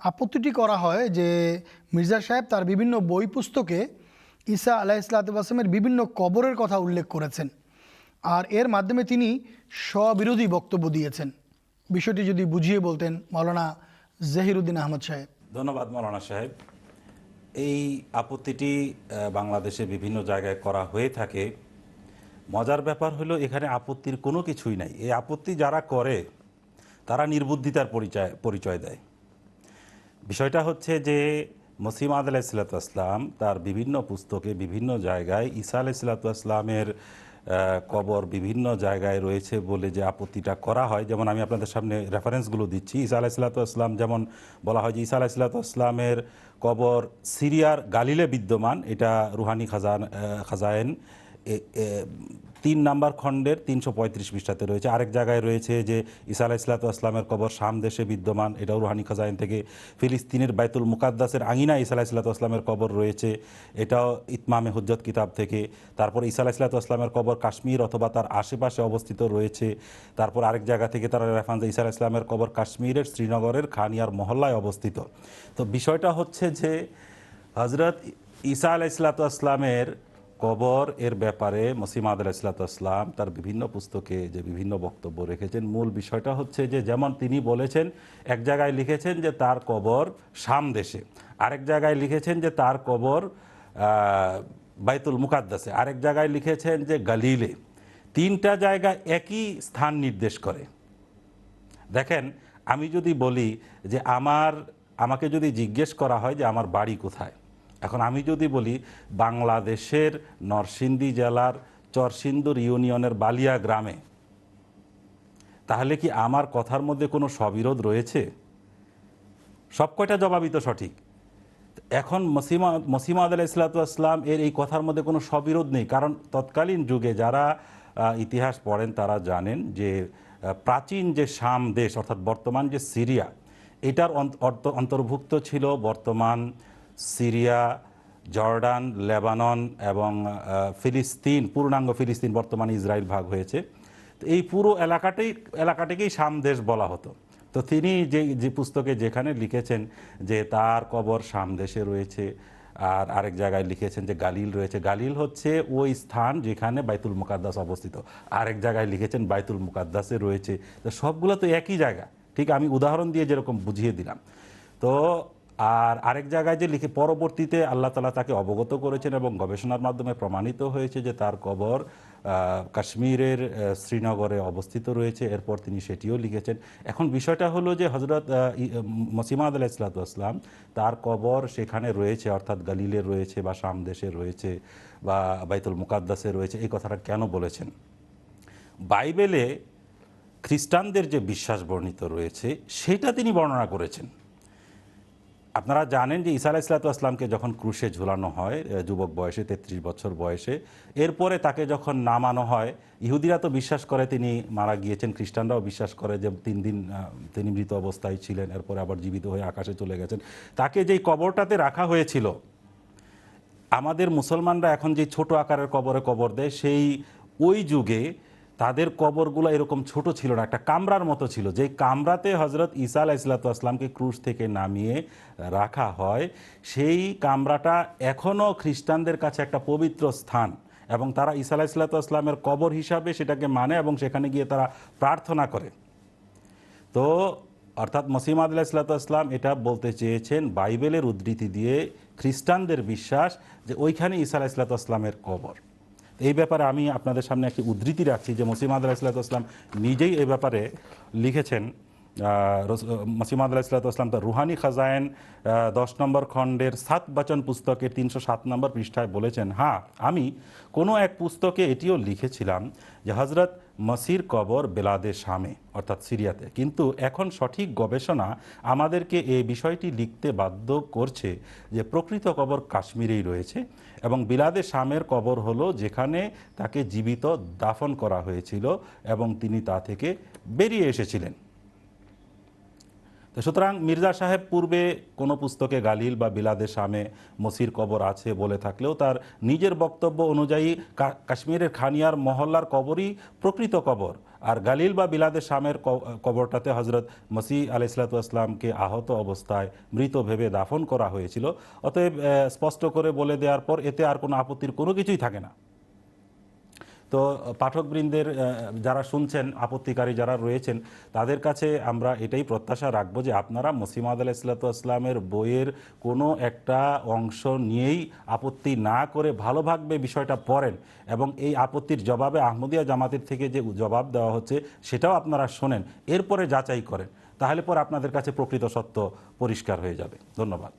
আপত্তিটি করা হয় যে মির্জা সাহেব তার বিভিন্ন বই পুস্তকে ঈসা আলাহ ইসলাতামের বিভিন্ন কবরের কথা উল্লেখ করেছেন। আর এর মাধ্যমে তিনি স্ববিরোধী বক্তব্য দিয়েছেন। বিষয়টি যদি বুঝিয়ে বলতেন মৌলানা জহিরুদ্দিন আহমদ সাহেব। ধন্যবাদ মৌলানা সাহেব। এই আপত্তিটি বাংলাদেশে বিভিন্ন জায়গায় করা হয়ে থাকে। মজার ব্যাপার হলো এখানে আপত্তির কোনো কিছুই নাই। এই আপত্তি যারা করে, তারা নির্বুদ্ধিতার পরিচয় পরিচয় দেয়। বিষয়টা হচ্ছে যে মসিম আদ আলাইসালাতাম তার বিভিন্ন পুস্তকে বিভিন্ন জায়গায় ঈসা আলাইসালাতামের কবর বিভিন্ন জায়গায় রয়েছে বলে যে আপত্তিটা করা হয়। যেমন আমি আপনাদের সামনে রেফারেন্সগুলো দিচ্ছি। ঈসা আলাইসালাতাম যেমন বলা হয় যে ঈসা আলাইসালাতামের কবর সিরিয়ার গালিলে বিদ্যমান। এটা রুহানি খাজান খাজায়েন তিন নাম্বার খণ্ডের তিনশো পঁয়ত্রিশ পৃষ্ঠাতে রয়েছে। আরেক জায়গায় রয়েছে যে ইসা আলাহ ইসলাতামের কবর শাম দেশে বিদ্যমান। এটাও রুহানি খাজাইন থেকে ফিলিস্তিনের বাইতুল মুকাদ্দাসের আঙিনা ইসা আলাহ ইসলাতামের কবর রয়েছে। এটাও ইতমামে হুজ্জত কিতাব থেকে। তারপর ইসা আলাহ ইসলাতামের কবর কাশ্মীর অথবা তার আশেপাশে অবস্থিত রয়েছে। তারপর আরেক জায়গা থেকে তারা রেফান ইসা আলাহ ইসলামের কবর কাশ্মীরের শ্রীনগরের খানিয়ার মহল্লায় অবস্থিত। তো বিষয়টা হচ্ছে যে হজরত ঈসা আলাহ ইসলাতামের কবর এর ব্যাপারে মসিমাদ আলাইসালাতাম তার বিভিন্ন পুস্তকে যে বিভিন্ন বক্তব্য রেখেছেন, মূল বিষয়টা হচ্ছে যে যেমন তিনি বলেছেন, এক জায়গায় লিখেছেন যে তার কবর শাম দেশে, আরেক জায়গায় লিখেছেন যে তার কবর বাইতুল মুকাদ্দাসে, আরেক জায়গায় লিখেছেন যে গালিলে। তিনটা জায়গা একই স্থান নির্দেশ করে। দেখেন, আমি যদি বলি যে আমার, আমাকে যদি জিজ্ঞেস করা হয় যে আমার বাড়ি কোথায় এখন আমি যদি বলি, বাংলাদেশের নরসিংদী জেলার চরসিন্দুর ইউনিয়নের বালিয়া গ্রামে, তাহলে কি আমার কথার মধ্যে কোনো সবিরোধ রয়েছে? সব কয়টা জবাবই তো সঠিক। এখন মসিমা মসিমা আদ ইসলাতাম এর এই কথার মধ্যে কোনো সবিরোধ নেই, কারণ তৎকালীন যুগে যারা ইতিহাস পড়েন তারা জানেন যে প্রাচীন যে শাম দেশ, অর্থাৎ বর্তমান যে সিরিয়া, এটার অন্ত- অন্তর্ভুক্ত ছিল বর্তমান সিরিয়া, জর্ডান, লেবানন এবং ফিলিস্তিন, পূর্ণাঙ্গ ফিলিস্তিন বর্তমানে ইসরায়েল ভাগ হয়েছে। তো এই পুরো এলাকাটাই এলাকাটিকেই শাম দেশ বলা হতো। তো তিনি যে যে পুস্তকে যেখানে লিখেছেন যে তার কবর শাম দেশে রয়েছে, আর আরেক জায়গায় লিখেছেন যে গালিল রয়েছে। গালিল হচ্ছে ওই স্থান যেখানে বাইতুল মুকাদ্দাস অবস্থিত। আরেক জায়গায় লিখেছেন বাইতুল মুকাদ্দাসে রয়েছে। তো সবগুলো তো একই জায়গা। ঠিক আমি উদাহরণ দিয়ে যেরকম বুঝিয়ে দিলাম। তো আর আরেক জায়গায় যে লিখে পরবর্তীতে আল্লাহ তালা তাকে অবগত করেছেন এবং গবেষণার মাধ্যমে প্রমাণিত হয়েছে যে তার কবর কাশ্মীরের শ্রীনগরে অবস্থিত রয়েছে। এরপর তিনি সেটিও লিখেছেন। এখন বিষয়টা হলো যে হজরত মসিমাদ আলাহ ইসলাতাম তার কবর সেখানে রয়েছে, অর্থাৎ গালিলে রয়েছে বা সামদেশে রয়েছে বা বাইতুল মুকাদ্দাসে রয়েছে। এই কথাটা কেন বলেছেন? বাইবেলে খ্রিস্টানদের যে বিশ্বাস বর্ণিত রয়েছে, সেটা তিনি বর্ণনা করেছেন। আপনারা জানেন যে ঈসা আলাইসালাতামকে যখন ক্রুশে ঝুলানো হয় যুবক বয়সে, তেত্রিশ বছর বয়সে, এরপরে তাকে যখন নামানো হয়, ইহুদিরা তো বিশ্বাস করে তিনি মারা গিয়েছেন, খ্রিস্টানরাও বিশ্বাস করে যে তিন দিন তিনি মৃত অবস্থায় ছিলেন, এরপরে আবার জীবিত হয়ে আকাশে চলে গেছেন। তাকে যেই কবরটাতে রাখা হয়েছিল, আমাদের মুসলমানরা এখন যে ছোট আকারের কবরে কবর দেয়, সেই ওই যুগে তাদের কবরগুলো এরকম ছোট ছিল না, একটা কামরার মতো ছিল। যে কামরাতে হজরত ঈসা আলাহ ইসলাতামকে ক্রুশ থেকে নামিয়ে রাখা হয়, সেই কামরাটা এখনও খ্রিস্টানদের কাছে একটা পবিত্র স্থান এবং তারা ঈসা আলাহ ইসলাতামের কবর হিসাবে সেটাকে মানে এবং সেখানে গিয়ে তারা প্রার্থনা করে। তো অর্থাৎ মসিম আদুল্লাহ ইসলাতাম এটা বলতে চেয়েছেন বাইবেলের উদ্ধৃতি দিয়ে খ্রিস্টানদের বিশ্বাস যে ওইখানে ঈসা আলাহ ইসলাতামের কবর। এই ব্যাপারে আমি আপনাদের সামনে একটি উদ্ধৃতি রাখছি যে মুসিম আদাল ইসলাতাম নিজেই এই ব্যাপারে লিখেছেন। মসিমাদ ইসলাতাম তার রুহানি খাজায়েন দশ নম্বর খণ্ডের সাত বচন পুস্তকের তিনশো সাত নম্বর পৃষ্ঠায় বলেছেন হ্যাঁ আমি কোনো এক পুস্তকে এটিও লিখেছিলাম যে হজরত মসির কবর বেলাদে শামে, অর্থাৎ সিরিয়াতে। কিন্তু এখন সঠিক গবেষণা আমাদেরকে এই বিষয়টি লিখতে বাধ্য করছে যে প্রকৃত কবর কাশ্মীরেই রয়েছে এবং বিলাদে শামের কবর হলো যেখানে তাকে জীবিত দাফন করা হয়েছিল এবং তিনি তা থেকে বেরিয়ে এসেছিলেন। সুতরাং মির্জা সাহেব পূর্বে কোনো পুস্তকে গালিল বা বিলাদে শামে মসির কবর আছে বলে থাকলেও তার নিজের বক্তব্য অনুযায়ী কাশ্মীরের খানিয়ার মহল্লার কবরই প্রকৃত কবর। আর গালিল বা বিলাদে শামের কবরটাতে হজরত মসি আলাইসালাতামকে আহত অবস্থায় মৃত ভেবে দাফন করা হয়েছিল। অতএব স্পষ্ট করে বলে দেওয়ার পর এতে আর কোনো আপত্তির কোনো কিছুই থাকে না। তো পাঠকবৃন্দের যারা শুনছেন, আপত্তিকারী যারা রয়েছেন, তাদের কাছে আমরা এটাই প্রত্যাশা রাখব যে আপনারা মসিমাদ আলাহ ইসলাতামের বইয়ের কোনো একটা অংশ নিয়েই আপত্তি না করে ভালোভাবে বিষয়টা পড়েন এবং এই আপত্তির জবাবে আহমদিয়া জামাতের থেকে যে জবাব দেওয়া হচ্ছে সেটাও আপনারা শোনেন, এরপরে যাচাই করেন। তাহলে পর আপনাদের কাছে প্রকৃত সত্য পরিষ্কার হয়ে যাবে। ধন্যবাদ।